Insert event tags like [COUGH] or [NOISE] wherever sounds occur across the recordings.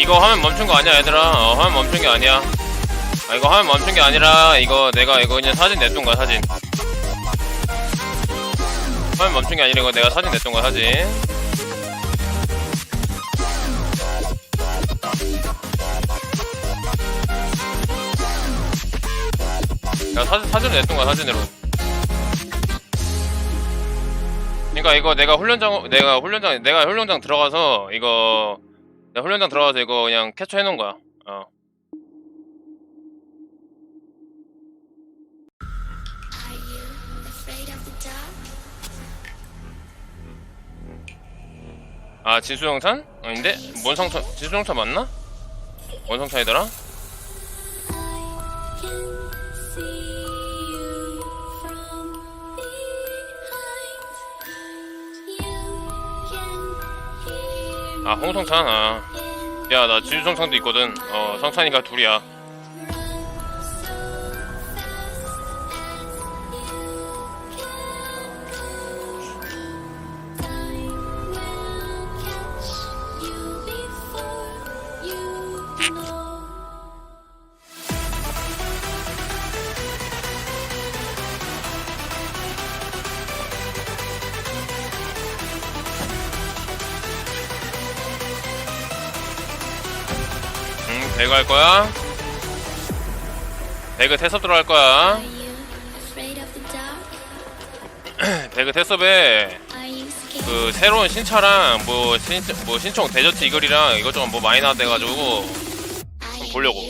이거 화면 멈춘 거 아니야 얘들아. 어 화면 멈춘 게 아니야. 아 이거 화면 멈춘 게 아니라 이거 내가 이거 그냥 사진 냈던 거야 사진. 화면 멈춘 게 아니라 이거 내가 사진 냈던 거야 사진. 야 사진 사진 냈던 거야 사진으로. 그러니까 이거 내가 훈련장 내가 훈련장 내가 훈련장 들어가서 이거 내가 훈련장 들어가서 이거 그냥 캡처해 놓은 거야. 어. 아 진수영찬? 아닌데? 뭔 성찬? 진수영찬 맞나? 뭔 성찬이더라? 아 홍성찬 아. in 야나 진수성찬도 있거든. 어 성찬이가 둘이야. 거야? 배그 테스업 들어갈 거야. [CLEARS THROAT] 배그 테스업에? 그 새로운 신차랑 뭐, 신, 뭐 신총 데저트 이글이랑 이것저것 뭐 많이 I am 보려고.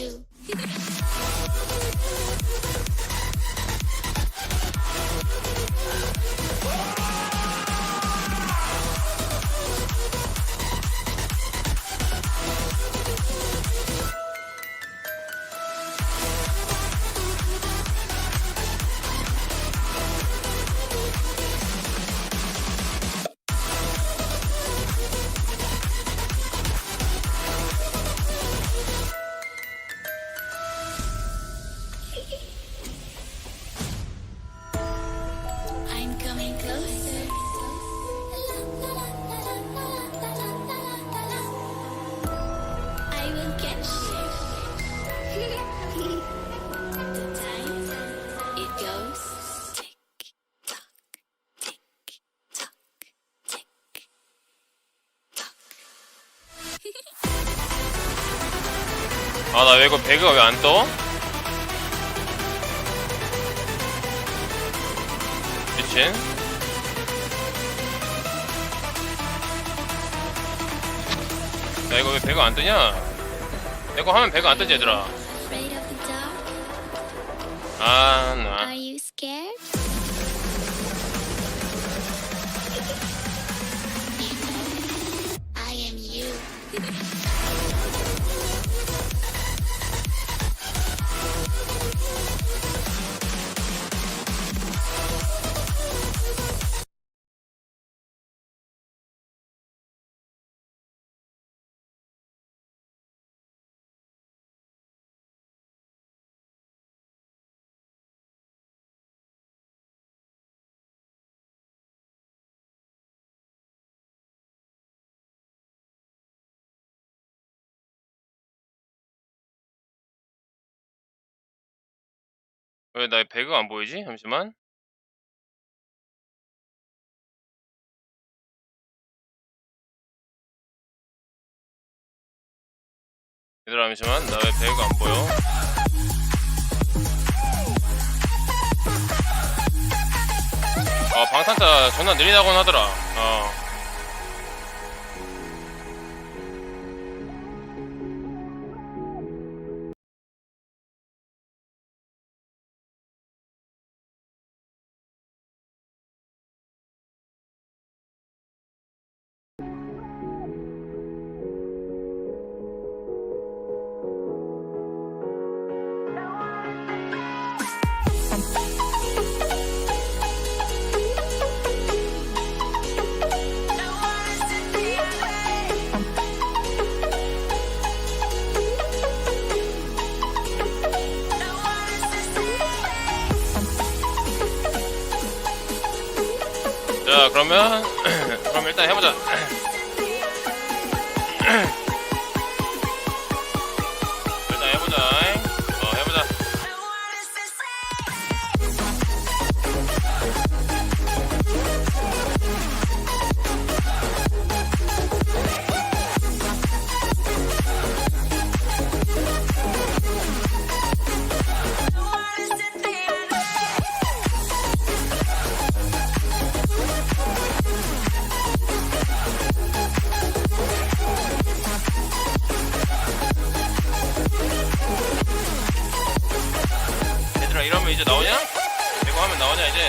이거 배그가 왜 안 떠? 미친 야 이거 왜 배가 안 뜨냐? 내거 하면 배가 안 뜨지 얘들아? 아나 왜나 배그가 안 보이지? 잠시만 얘들아 잠시만 나 왜 배그가 안 보여? 아 방탄차 존나 느리다곤 하더라 어 자 그러면 [CLEARS THROAT] 그럼 일단 해보자 [CLEARS THROAT]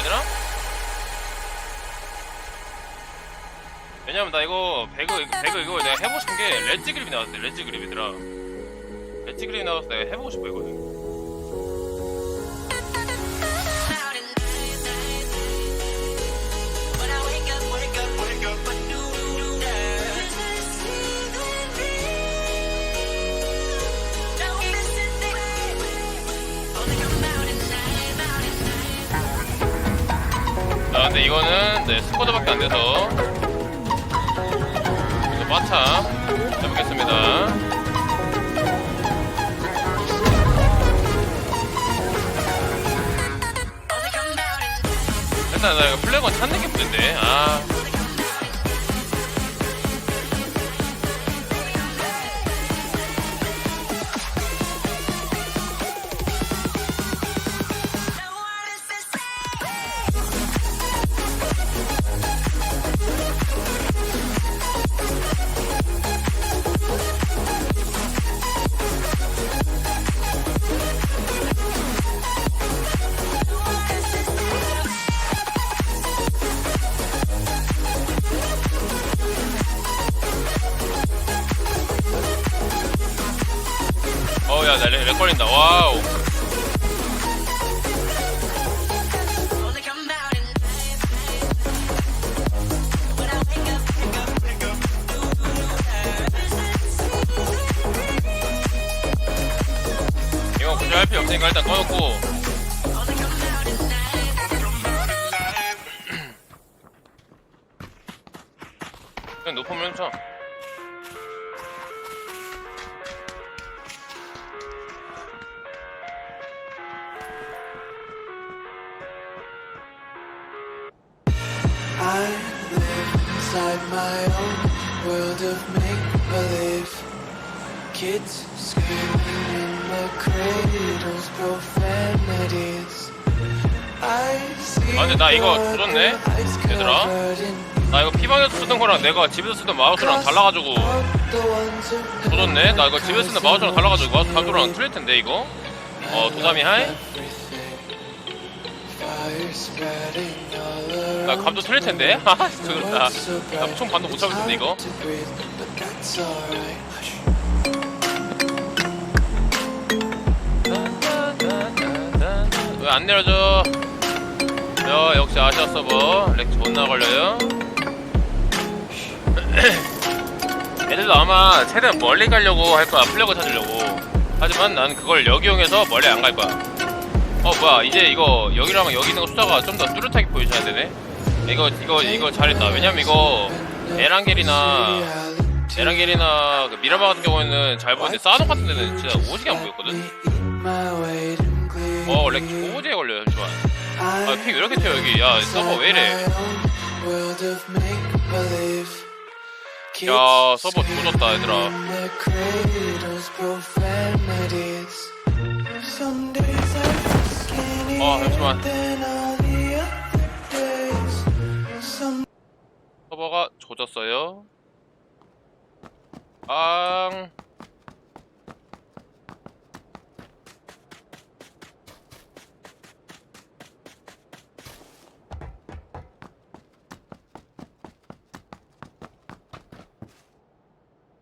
이제 얘들아? 왜냐면 나 이거 배그 배그 이거 내가 해보고 싶은 게 렛지 그립이 나왔어 렛지 그립이더라 렛지 그립이 나와서 내가 해보고 싶어 이거는 근데 이거는 네 스쿼드밖에 안 돼서. 그래서 마차 해보겠습니다. 일단 나 이거 플래그만 찾는 게 문제인데. 아 그냥 높으면 쳐 I live inside my own world of make believe. Kids screaming in the cradles, profanities. I see 아, 근데 나 이거 eyes 얘들아? 나 이거 피방에서 쓰던 거랑 내가 집에서 쓰던 마우스랑 달라가지고 조졌네? 나 이거 집에서 쓰는 마우스랑 달라가지고 마우스 감도랑 틀릴 텐데 이거? 어 도담이 하이? 나. 감도 틀릴 텐데? [LAUGHS] 아 진짜 그렇다 나총 반도 못 잡을 텐데 이거? 왜 안 내려져? 야 역시 아시아 서버 렉 존나 걸려요 [CLEARS THROAT] 애들도 아마 최대한 멀리 가려고 할 거야 플래그 찾으려고. 하지만 난 그걸 역이용해서 멀리 안 갈 거야. 어 뭐야 이제 이거 여기랑 여기 있는 거 숫자가 좀 더 뚜렷하게 보여줘야 되네. 이거 이거 이거 잘했다. 왜냐면 이거 에란겔이나 에란겔이나 그 미라마 같은 경우에는 잘 보이는데 사노 같은 데는 진짜 오지게 안 보였거든. 어렉 오지게 걸려요 잠시만 아, 픽왜 이렇게 튀어, 여기? 야, 서버 왜 이래? 야, 서버 조졌다, 얘들아. 어, 잠시만. 서버가 조졌어요. 앙.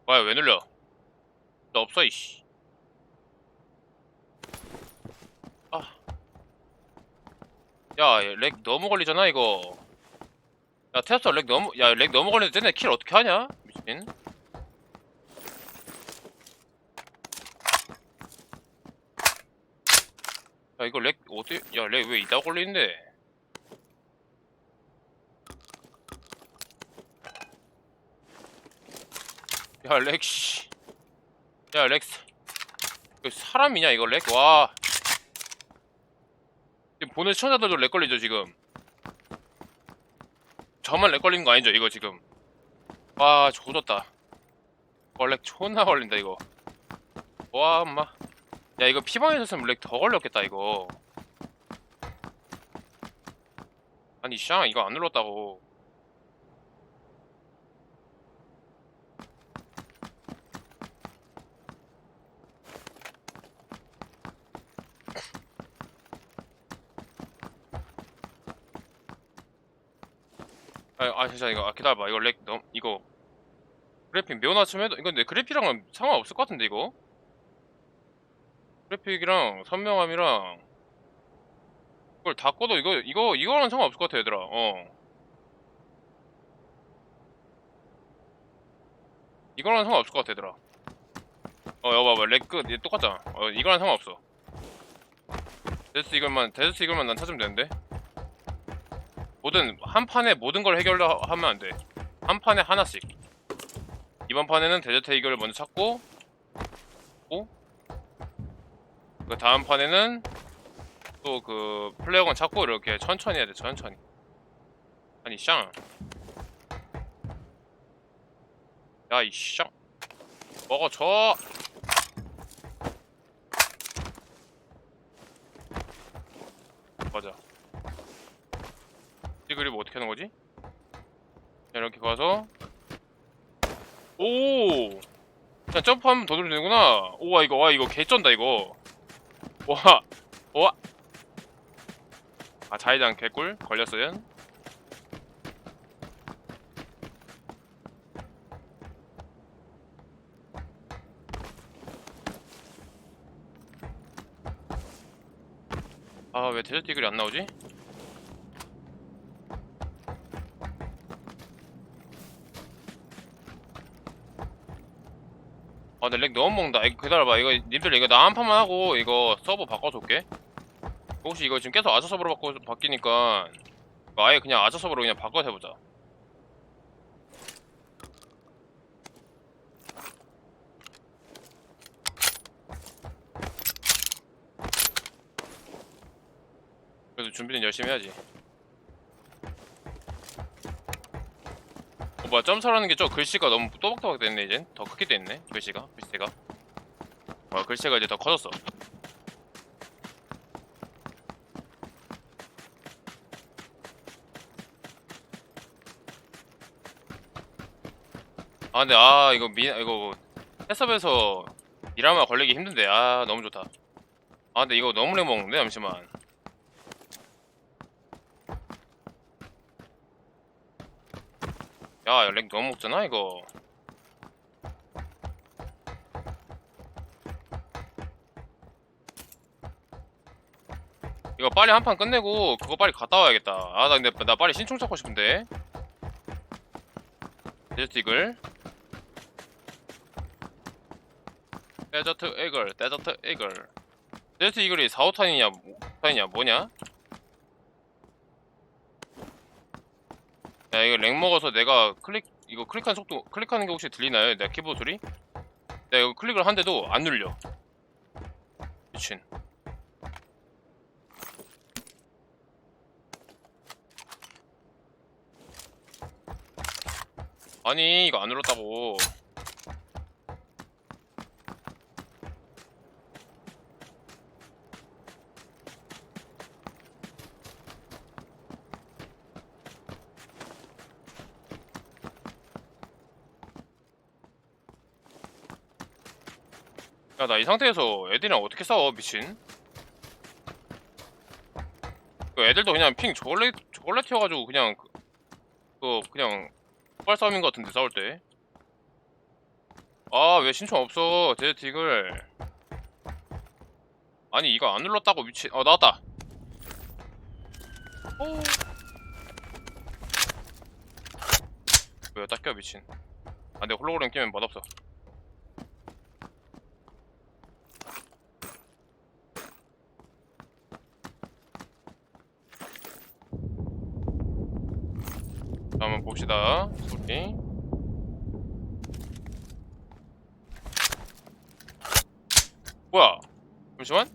뭐야, 왜 눌려? 나 없어, 이씨. 아. 야, 렉 너무 걸리잖아, 이거. 야, 테스터 렉 너무, 야, 렉 너무 걸리는데 쟤네 킬 어떻게 하냐? 미친. 야, 이거 렉, 어디, 야, 렉 왜 이따 걸리는데? 야 렉씨. 야 렉스 이거 사람이냐 이거 렉? 와. 지금 보는 시청자들도 렉 걸리죠 지금? 저만 렉 걸리는 거 아니죠 이거 지금? 와 조졌다. 와렉 존나 걸린다 이거. 와 엄마. 야 이거 피방에 있었으면 렉 더 걸렸겠다 이거. 아니 샹 이거 안 눌렀다고 아, 아 진짜 이거 아, 기다려봐. 이거 렉 너무 이거 그래픽 매우 낮춤해도 이건 내 그래픽이랑은 상관없을 것 같은데 이거? 그래픽이랑 선명함이랑 이걸 다 꺼도 이거 이거 이거랑 상관없을 것 같아 얘들아. 어. 이거랑 상관없을 것 같아 얘들아. 어 여봐 봐. 렉끝. 얘 똑같잖아. 어 이거랑 상관없어. 데스 이걸만 데스 이걸만 난 찾으면 되는데 모든 한 판에 모든 걸 해결하면 안 돼. 한 판에 하나씩. 이번 판에는 데저트 이글을 먼저 찾고, 고, 그 다음 판에는 또 그 플레어건 찾고 이렇게 천천히 해야 돼. 천천히. 아니 샹. 야이 샹. 먹어 줘. 맞아. 이 그립 어떻게 하는 거지? 자, 이렇게 가서 오! 그냥 점프하면 더 돌리면 되구나. 오와 이거 와 이거 개쩐다 이거. 와, 와. 아 자이장 개꿀 걸렸어요. 아 왜 데저트 이글이 안 나오지? 아, 근데 렉 너무 먹는다. 이거 기다려봐. 이거 님들 이거 나 한 판만 하고 이거 서버 바꿔서 올게. 혹시 이거 지금 계속 아자 서버로 바꿔 바뀌니까 아예 그냥 아자 서버로 그냥 바꿔서 해보자. 그래도 준비는 열심히 해야지. 뭐야 점사라는 게 저 글씨가 너무 또박또박 됐네 이젠. 더 크게 됐네 글씨가 글씨가. 어 글씨가 이제 더 커졌어. 아 근데 아 이거 미 이거 해섭에서 일하면 걸리기 힘든데. 아 너무 좋다. 아 근데 이거 너무 렉 먹는데 잠시만 야, 렉 너무 먹잖아, 이거. 이거 빨리 한 판 끝내고 그거 빨리 갔다 와야겠다. 아, 나 근데 나 빨리 신청 찾고 싶은데. 데저트 이글. 데저트 이글, 데저트 이글. 데저트 이글이 4, 5탄이냐, 5탄이냐, 뭐냐? 야 이거 렉 먹어서 내가 클릭 이거 클릭한 속도 클릭하는 게 혹시 들리나요? 내 키보드 소리? 내가 이거 클릭을 한데도 안 눌려 미친 아니 이거 안 눌렀다고 야 나 이 상태에서 애들이랑 어떻게 싸워 미친? 그 애들도 그냥 핑 저걸레 저걸레 튀어가지고 그냥 그, 그 그냥 폭발 싸움인 것 같은데 싸울 때 아 왜 신청 없어 이글 아니 이거 안 눌렀다고 미친. 어 나왔다. 오. 껴 미친? 아 내가 홀로그램 끼면 맛없어 한번 봅시다. 소리. 뭐야? 잠시만.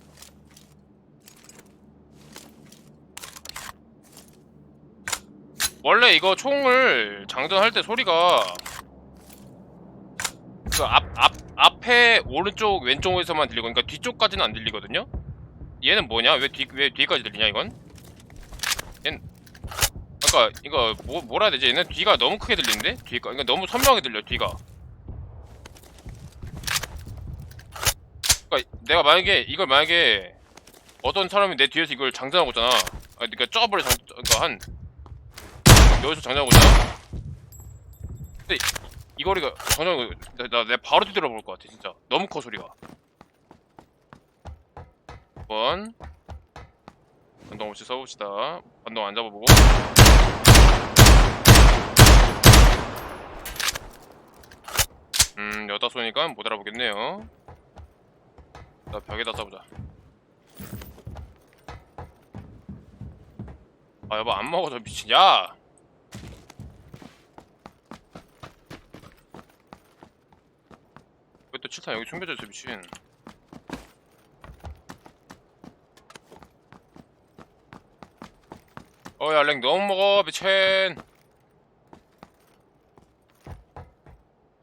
원래 이거 총을 장전할 때 소리가 그 앞, 앞, 앞에 오른쪽 왼쪽에서만 들리고 그러니까 뒤쪽까지는 안 들리거든요? 얘는 뭐냐? 왜 뒤, 왜 뒤까지 들리냐 이건? 얜 그러니까 이거 뭐, 뭐라 해야 되지? 얘는 뒤가 너무 크게 들리는데? 뒤가. 그러니까 너무 선명하게 들려 뒤가. 그러니까 내가 만약에 이걸 만약에 어떤 사람이 내 뒤에서 이걸 장전하고 있잖아. 아, 그러니까 쪼가버려 장 그러니까 한 여기서 장전하고 있잖아. 근데 이 거리가 장전 나, 나, 내 바로 뒤돌아볼 것 같아 진짜. 너무 커 소리가. 한번 반동 없이 써봅시다. 반동 안 잡아보고. 음 여다 쏘니까 못 알아보겠네요. 나 벽에다 쏴보자. 아 여보 안 먹어 저 미친 야! 왜또 칠탄 여기 숨겨져 있어 미친 어야 랭 너무 먹어 미친.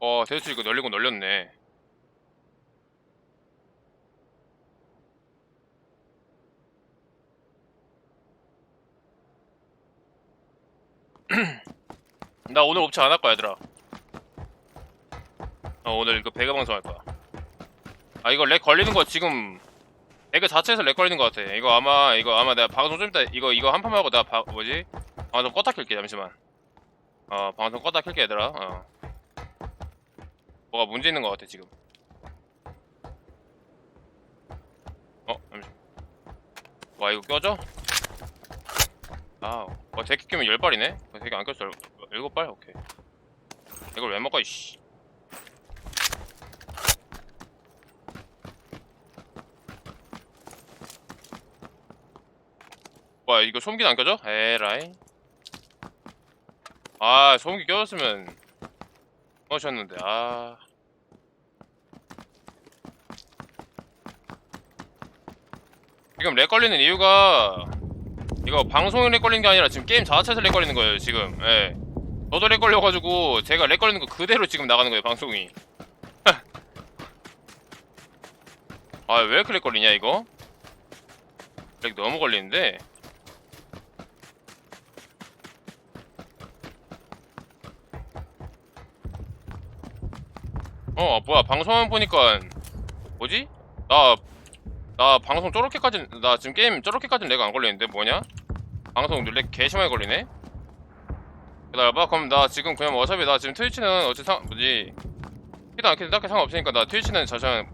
어 대수 이거 널리고 널렸네. [CLEARS THROAT] 나 오늘 옵차 안할 거야 얘들아. 어 오늘 이거 배그 방송 할 거야. 아 이거 렉 걸리는 거 지금 배그 자체에서 렉 걸리는 거 같아 이거 아마 이거 아마 내가 방송 좀 이따 이거 이거 한 판 하고 내가 바, 뭐지 방송 껐다 켤게 잠시만 어 방송 껐다 켤게 얘들아 어 뭐가 문제 있는 거 같아 지금 어 잠시만 와 이거 껴져? 아, 어, 대기 끼면 10발이네? 어, 대기 안 꼈어. 7발? 오케이. 이걸 왜 먹어, 이씨. 와, 이거 소음기는 안 껴져? 에라이. 아, 소음기 껴졌으면 꺼셨는데, 아. 지금 렉 걸리는 이유가 이거 방송에 렉 걸리는 게 아니라 지금 게임 자체에서 렉 걸리는 거예요 지금 예 저도 렉 걸려가지고 제가 렉 걸리는 거 그대로 지금 나가는 거예요 방송이 [LAUGHS] 아왜 이렇게 렉 걸리냐 이거 렉 너무 걸리는데 어 뭐야 방송만 보니까 뭐지? 나 나 방송 저렇게까지 나 지금 게임 저렇게까지는 내가 안 걸리는데 뭐냐? 방송 렉 개심하게 걸리네? 기다려봐 그럼 나 지금 그냥 어차피 나 지금 트위치는 어차피 상 뭐지 피도 안 켜도 딱히 상관없으니까 나 트위치는 잠시만